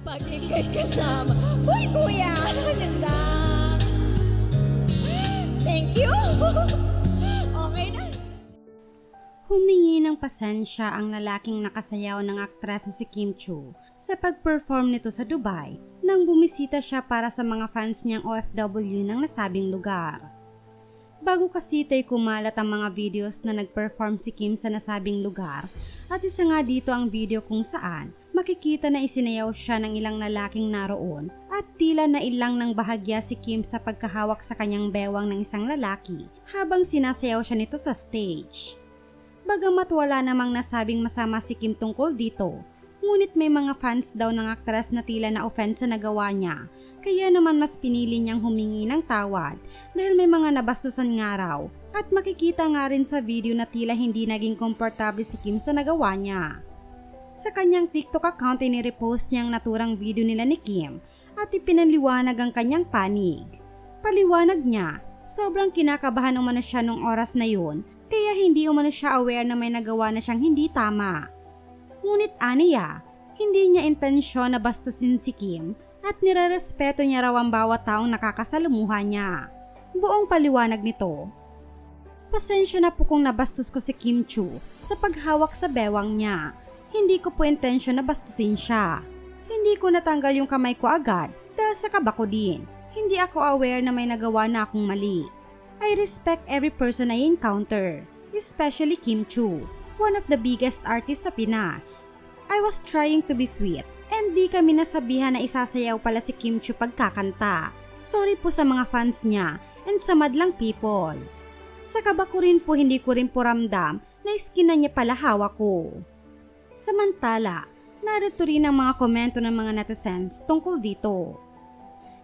Pag ikay kasama. Uy, kuya! Ganda! Thank you! okay na. Humingi ng pasensya ang lalaking nakasayaw ng aktres na si Kim Chu sa pag-perform nito sa Dubai nang bumisita siya para sa mga fans niyang OFW ng nasabing lugar. Bago kasi ito'y kumalat ang mga videos na nag-perform si Kim sa nasabing lugar at isa nga dito ang video kung saan makikita na isinayaw siya ng ilang lalaking naroon at tila na ilang ng bahagya si Kim sa pagkahawak sa kanyang bewang ng isang lalaki habang sinasayaw siya nito sa stage. Bagamat wala namang nasabing masama si Kim tungkol dito, ngunit may mga fans daw ng aktres na tila na offense sa nagawa niya, kaya naman mas pinili niyang humingi ng tawad dahil may mga nabastusan nga raw at makikita nga rin sa video na tila hindi naging komportable si Kim sa nagawa niya. Sa kanyang TikTok account ay nirepost niya ang naturang video nila ni Kim at ipinaliwanag ang kanyang panig. Paliwanag niya, sobrang kinakabahan umano siya nung oras na yun kaya hindi umano siya aware na may nagawa na siyang hindi tama. Ngunit aniya, hindi niya intensyon na bastusin si Kim at nirerespeto niya raw ang bawat taong nakakasalumuha niya. Buong paliwanag nito. Pasensya na po kung nabastos ko si Kim Chu sa paghawak sa bewang niya. Hindi ko po intensyon na bastusin siya. Hindi ko natanggal yung kamay ko agad dahil sa kaba ko din. Hindi ako aware na may nagawa na akong mali. I respect every person I encounter, especially Kim Chu, one of the biggest artists sa Pinas. I was trying to be sweet, and di kami nasabihan na isasayaw pala si Kim Chu pagkakanta. Sorry po sa mga fans niya and sa madlang people. Sa kaba ko rin po hindi ko rin po ramdam na iskina niya pala hawak ko. Samantala, narito rin ang mga komento ng mga netizens tungkol dito.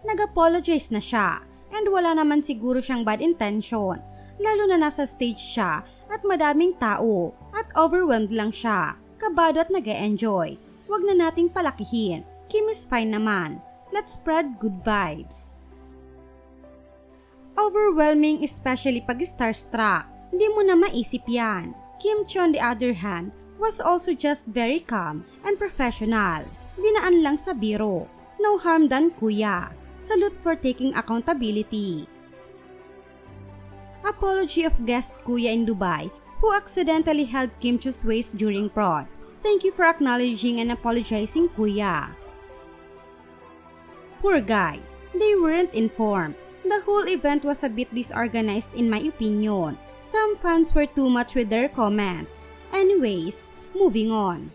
Nag-apologize na siya and wala naman siguro siyang bad intention, lalo na nasa stage siya at madaming tao at overwhelmed lang siya, kabado at nag enjoy Huwag na nating palakihin. Kim is fine naman. Let's spread good vibes. Overwhelming especially pag starstruck. Hindi mo na maisip yan. Kim Cho on the other hand was also just very calm and professional. Dinaan lang sa biro. No harm done kuya. Salute for taking accountability. Apology of guest Kuya in Dubai who accidentally held Kim Cho's waist during prod. Thank you for acknowledging and apologizing Kuya. Poor guy, they weren't informed. The whole event was a bit disorganized in my opinion. Some fans were too much with their comments. Anyways, moving on.